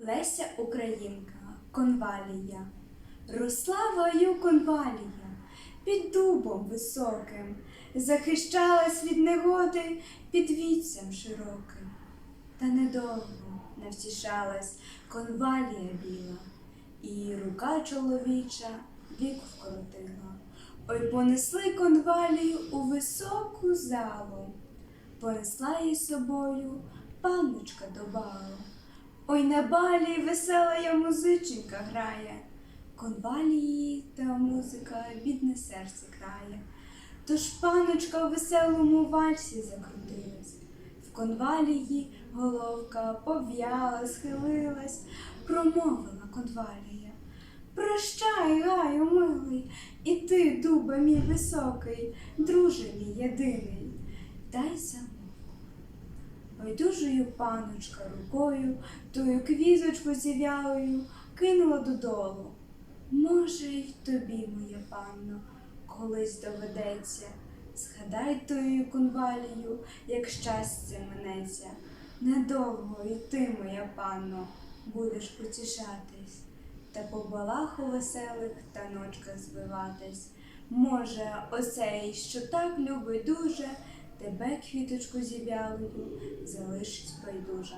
Леся Українка, конвалія, росла вою конвалія під дубом високим, захищалась від негоди під віцем широким. Та недовго не втішалась конвалія біла, і рука чоловіча вік вкоротила. Ой, понесли конвалію у високу залу, понесла її собою панночка до балу. Ой, на балі весела музиченька грає, конвалії та музика бідне серце крає. Тож паночка в веселому вальсі закрутилась, в конвалії головка пов'яла, схилилась, промовила конвалія. Прощай, гаю, милий, і ти, дубе мій високий, друже мій єдиний, дай замовк. Байдужою паночка рукою тую квіточку зів'ялою кинула додолу. Може, й тобі, моя панно, колись доведеться. Згадай тою конвалію, як щастя минеться. Недовго і ти, моя панно, будеш потішатись, та по балаху веселих та ночках звиватись. Може, оцей, що так любить дуже, тебе квіточку зів'ялою залишить байдуже.